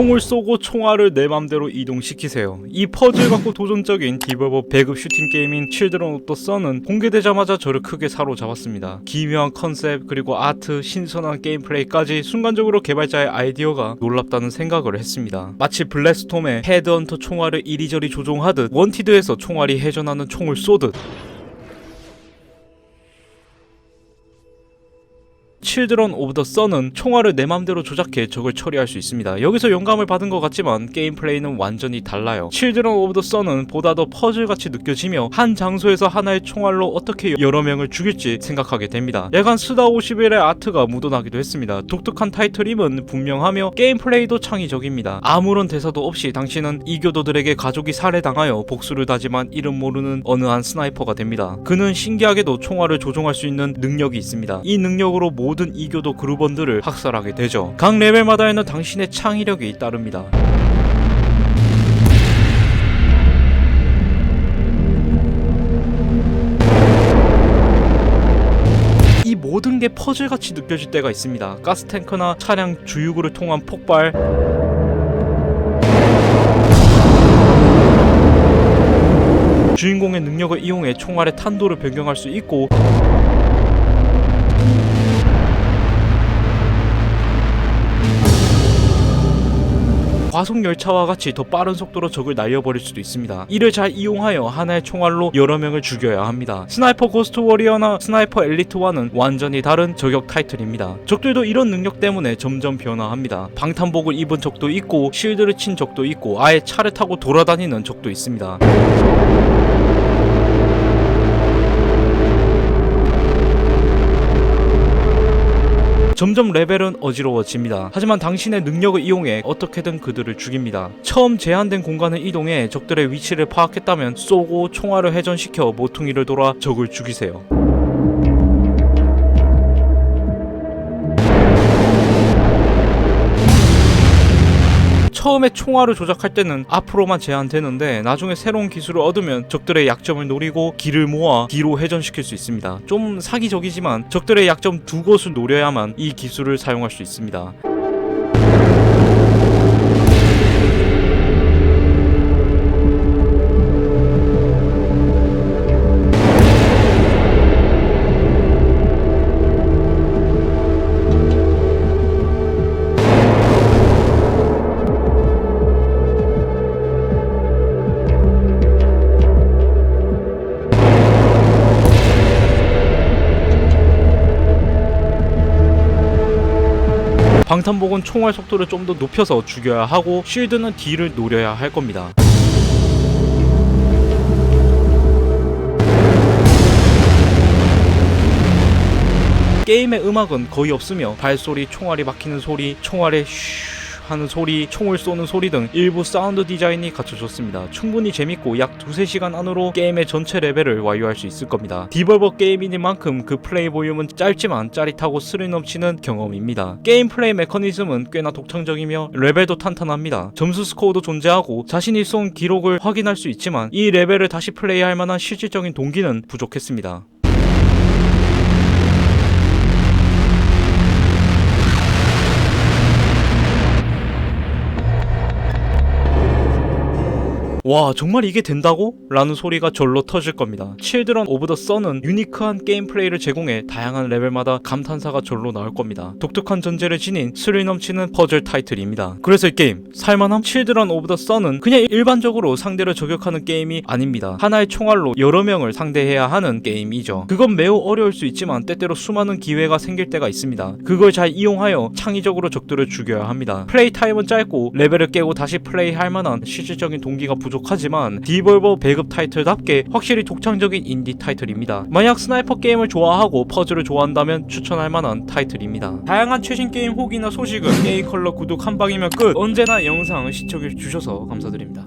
총을 쏘고 총알을 내 맘대로 이동시키세요. 이 퍼즐 갖고 도전적인 디버버 배급 슈팅 게임인 칠드런 오브 더 선은 공개되자마자 저를 크게 사로잡았습니다. 기묘한 컨셉 그리고 아트, 신선한 게임 플레이까지 순간적으로 개발자의 아이디어가 놀랍다는 생각을 했습니다. 마치 블랙스톰의 헤드헌터 총알을 이리저리 조종하듯 원티드에서 총알이 회전하는 총을 쏘듯 칠드런 오브 더 선은 총알을 내 맘대로 조작해 적을 처리할 수 있습니다. 여기서 영감을 받은 것 같지만 게임 플레이는 완전히 달라요. 칠드런 오브 더 선은 보다 더 퍼즐같이 느껴지며 한 장소에서 하나의 총알로 어떻게 여러 명을 죽일지 생각하게 됩니다. 약간 스다 51의 아트가 묻어나기도 했습니다. 독특한 타이틀임은 분명하며 게임 플레이도 창의적입니다. 아무런 대사도 없이 당신은 이교도들에게 가족이 살해당하여 복수를 다짐한 이름 모르는 어느 한 스나이퍼가 됩니다. 그는 신기하게도 총알을 조종할 수 있는 능력이 있습니다. 이 능력으로 모든 이교도 그룹원들을 학살하게 되죠. 각 레벨마다에는 당신의 창의력이 따릅니다. 이 모든 게 퍼즐같이 느껴질 때가 있습니다. 가스탱크나 차량 주유구를 통한 폭발, 주인공의 능력을 이용해 총알의 탄도를 변경할 수 있고 과속 열차와 같이 더 빠른 속도로 적을 날려버릴 수도 있습니다. 이를 잘 이용하여 하나의 총알로 여러 명을 죽여야 합니다. 스나이퍼 고스트 워리어나 스나이퍼 엘리트와는 완전히 다른 저격 타이틀입니다. 적들도 이런 능력 때문에 점점 변화합니다. 방탄복을 입은 적도 있고 실드를 친 적도 있고 아예 차를 타고 돌아다니는 적도 있습니다. 점점 레벨은 어지러워집니다. 하지만 당신의 능력을 이용해 어떻게든 그들을 죽입니다. 처음 제한된 공간을 이동해 적들의 위치를 파악했다면 쏘고 총알을 회전시켜 모퉁이를 돌아 적을 죽이세요. 처음에 총알을 조작할 때는 앞으로만 제한되는데 나중에 새로운 기술을 얻으면 적들의 약점을 노리고 길을 모아 뒤로 회전시킬 수 있습니다. 좀 사기적이지만 적들의 약점 두 곳을 노려야만 이 기술을 사용할 수 있습니다. 방탄복은 총알 속도를 좀 더 높여서 죽여야 하고 쉴드는 뒤를 노려야 할 겁니다. 게임의 음악은 거의 없으며 발소리, 총알이 막히는 소리, 총알의 슈 하는 소리, 총을 쏘는 소리 등 일부 사운드 디자인이 갖춰졌습니다. 충분히 재밌고 약 두세 시간 안으로 게임의 전체 레벨을 완료할 수 있을 겁니다. 디벌버 게임이니만큼 그 플레이 볼륨은 짧지만 짜릿하고 스릴 넘치는 경험입니다. 게임 플레이 메커니즘은 꽤나 독창적이며 레벨도 탄탄합니다. 점수 스코어도 존재하고 자신이 쏜 기록을 확인할 수 있지만 이 레벨을 다시 플레이할 만한 실질적인 동기는 부족했습니다. 와 정말 이게 된다고? 라는 소리가 절로 터질 겁니다. 칠드런 오브 더 선은 유니크한 게임 플레이를 제공해 다양한 레벨마다 감탄사가 절로 나올 겁니다. 독특한 전제를 지닌 스릴 넘치는 퍼즐 타이틀입니다. 그래서 이 게임 살만함? 칠드런 오브 더 선은 그냥 일반적으로 상대를 저격하는 게임이 아닙니다. 하나의 총알로 여러 명을 상대해야 하는 게임이죠. 그건 매우 어려울 수 있지만 때때로 수많은 기회가 생길 때가 있습니다. 그걸 잘 이용하여 창의적으로 적들을 죽여야 합니다. 플레이 타임은 짧고 레벨을 깨고 다시 플레이할 만한 실질적인 동기가 부족 하지만 디볼버 배급 타이틀답게 확실히 독창적인 인디 타이틀입니다. 만약 스나이퍼 게임을 좋아하고 퍼즐을 좋아한다면 추천할 만한 타이틀입니다. 다양한 최신 게임 후기나 소식은 게이컬러 구독 한 방이면 끝. 언제나 영상을 시청해 주셔서 감사드립니다.